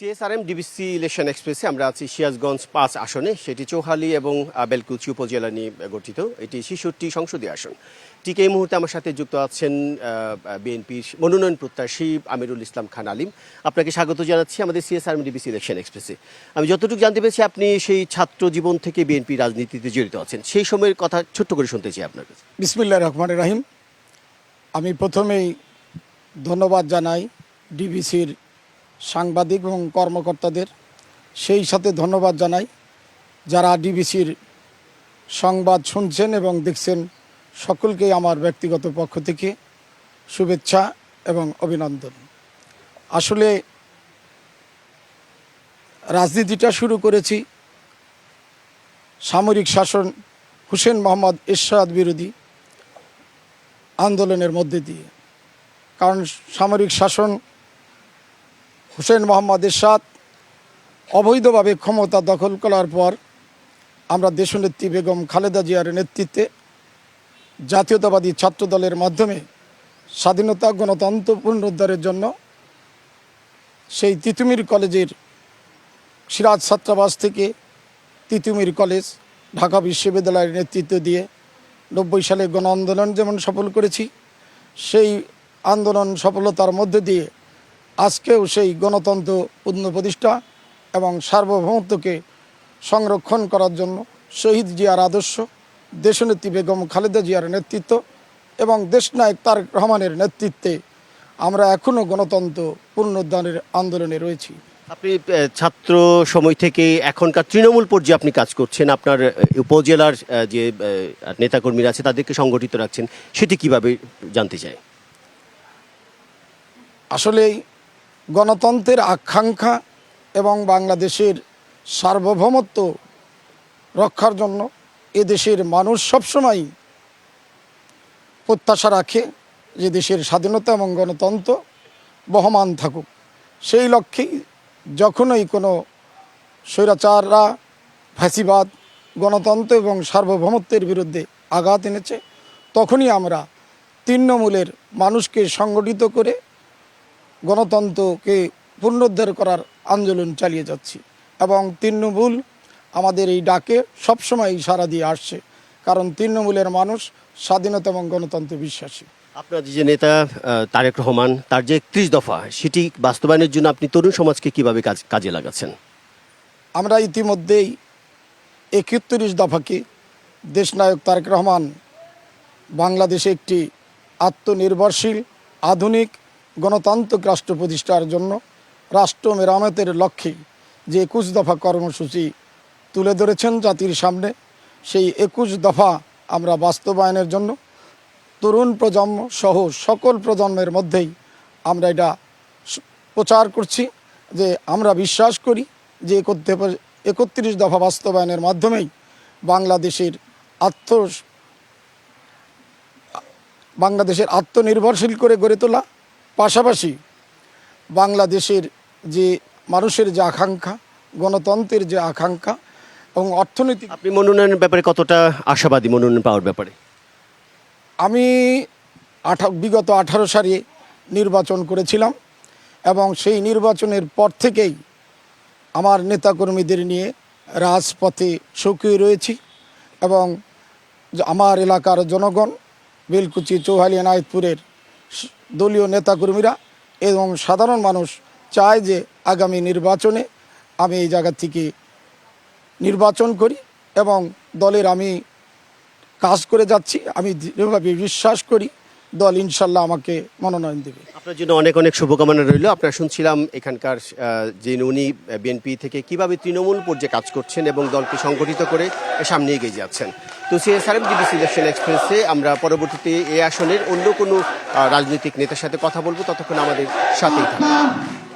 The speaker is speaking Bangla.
সিএসআরএম, ডিবিসি ইলেকশন এক্সপ্রেসে আমরা আছি সিরাজগঞ্জ পাঁচ আসনে। সেটি চৌহালি এবং বেলকুচি উপজেলা নিয়ে গঠিত। এটি ছেষট্টি সংসদীয় আসন। ঠিক এই মুহূর্তে আমার সাথে যুক্ত আছেন বিএনপির মনোনয়ন প্রত্যাশী আমিরুল ইসলাম খান আলিম। আপনাকে স্বাগত জানাচ্ছি আমাদের সিএসআরএম, ডিবিসি ইলেকশন এক্সপ্রেসে। আমি যতটুকু জানতে পেরেছি, আপনি সেই ছাত্র জীবন থেকে বিএনপি রাজনীতিতে জড়িত আছেন। সেই সময়ের কথা ছোট্ট করে শুনতে চাই আপনার কাছে। বিসমিল্লাহ রহমান রাহিম। আমি প্রথমেই ধন্যবাদ জানাই ডিবিসির সাংবাদিক এবং কর্মকর্তাদের। সেই সাথে ধন্যবাদ জানাই যারা ডিবিসির সংবাদ শুনছেন এবং দেখছেন সকলকেই আমার ব্যক্তিগত পক্ষ থেকে শুভেচ্ছা এবং অভিনন্দন। আসলে রাজনীতিটা শুরু করেছি সামরিক শাসন হুসেন মোহাম্মদ এরশাদ বিরোধী আন্দোলনের মধ্যে দিয়ে। কারণ সামরিক শাসন হুসেন মোহাম্মদ এরশাদ অবৈধভাবে ক্ষমতা দখল করার পর আমরা দেশনেত্রী বেগম খালেদা জিয়ার নেতৃত্বে জাতীয়তাবাদী ছাত্র দলের মাধ্যমে স্বাধীনতা, গণতন্ত্র পুনরুদ্ধারের জন্য সেই তিতুমির কলেজের সিরাজ ছাত্রাবাস থেকে তিতুমির কলেজ, ঢাকা বিশ্ববিদ্যালয়ের নেতৃত্ব দিয়ে নব্বই সালে গণ আন্দোলন যেমন সফল করেছি, সেই আন্দোলন সফলতার মধ্যে দিয়ে আজকেও সেই গণতন্ত্র পূর্ণ প্রতিষ্ঠা এবং সার্বভৌমত্বকে সংরক্ষণ করার জন্য শহীদ জিয়ার আদর্শ দেশনেত্রী বেগম খালেদা জিয়ার নেতৃত্ব এবং দেশনায়ক তারেক রহমানের নেতৃত্বে আমরা এখনও গণতন্ত্র পুনরুদ্ধারের আন্দোলনে রয়েছি। আপনি ছাত্র সময় থেকে এখনকার তৃণমূল পর্যায়ে আপনি কাজ করছেন আপনার উপজেলার যে নেতাকর্মীরা আছে তাদেরকে সংগঠিত রাখছেন সেটি কীভাবে জানতে চাই আসলেই গণতন্ত্রের আকাঙ্ক্ষা এবং বাংলাদেশের সার্বভৌমত্ব রক্ষার জন্য এদেশের মানুষ সবসময় প্রত্যাশা রাখে যে দেশের স্বাধীনতা এবং গণতন্ত্র বহমান থাকুক। সেই লক্ষ্যেই যখনই কোনো স্বৈরাচাররা, ফ্যাসিবাদ, গণতন্ত্র এবং সার্বভৌমত্বের বিরুদ্ধে আঘাত এনেছে, তখনই আমরা তৃণমূলের মানুষকে সংগঠিত করে গণতন্ত্রকে পুনরুদ্ধার করার আন্দোলন চালিয়ে যাচ্ছি। এবং তৃণমূল আমাদের এই ডাকে সবসময় সাড়া দিয়ে আসছে। কারণ তৃণমূলের মানুষ স্বাধীনতা এবং গণতন্ত্রে বিশ্বাসী। আপনার যে নেতা তারেক রহমান তার যে একত্রিশ দফা সেটি বাস্তবায়নের জন্য আপনি তরুণ সমাজকে কীভাবে কাজ কাজে লাগাচ্ছেন? আমরা ইতিমধ্যেই একত্রিশ দফাকে দেশনায়ক তারেক রহমান বাংলাদেশে একটি আত্মনির্ভরশীল আধুনিক গণতান্ত্রিক রাষ্ট্র প্রতিষ্ঠার জন্য রাষ্ট্র মেরামতের লক্ষ্যে যে একুশ দফা কর্মসূচি তুলে ধরেছেন জাতির সামনে, সেই একুশ দফা আমরা বাস্তবায়নের জন্য তরুণ প্রজন্ম সহ সকল প্রজন্মের মধ্যেই আমরা এটা প্রচার করছি যে আমরা বিশ্বাস করি যে একত্রে- একত্রিশ দফা বাস্তবায়নের মাধ্যমেই বাংলাদেশের আত্ম বাংলাদেশের আত্মনির্ভরশীল করে গড়ে তোলা পাশাপাশি বাংলাদেশের যে মানুষের যে আকাঙ্ক্ষা গণতন্ত্রের যে আকাঙ্ক্ষা এবং অর্থনৈতিক আপনি মনোনয়নের ব্যাপারে কতটা আশাবাদী মনোনয়ন পাওয়ার ব্যাপারে? আমি আঠা বিগত আঠারো সালে নির্বাচন করেছিলাম এবং সেই নির্বাচনের পর থেকেই আমার নেতাকর্মীদের নিয়ে রাজপথে সক্রিয় রয়েছি এবং আমার এলাকার জনগণ বেলকুচি চৌহালি এনায়তপুরের স- দলীয় নেতাকর্মীরা এবং সাধারণ মানুষ চায় যে আগামী নির্বাচনে আমি এই জায়গা থেকে নির্বাচন করি এবং দলের আমি কাজ করে যাচ্ছি, আমি দৃঢ়ভাবে বিশ্বাস করি, দল ইনশাল্লাহ আমাকে মনোনয়ন দেবে। আপনার জন্য অনেক অনেক শুভকামনা রইল। আপনারা শুনছিলাম এখানকার যে উনি বিএনপি থেকে কীভাবে তৃণমূল পর্যায়ে কাজ করছেন এবং দলকে সংগঠিত করে সামনে এগিয়ে যাচ্ছেন। তো সিএসআরএম ডিবিসি ইলেকশন এক্সপ্রেসে আমরা পরবর্তীতে এই আসনের অন্য কোনো রাজনৈতিক নেতার সাথে কথা বলব, ততক্ষণ আমাদের সাথেই থাকবে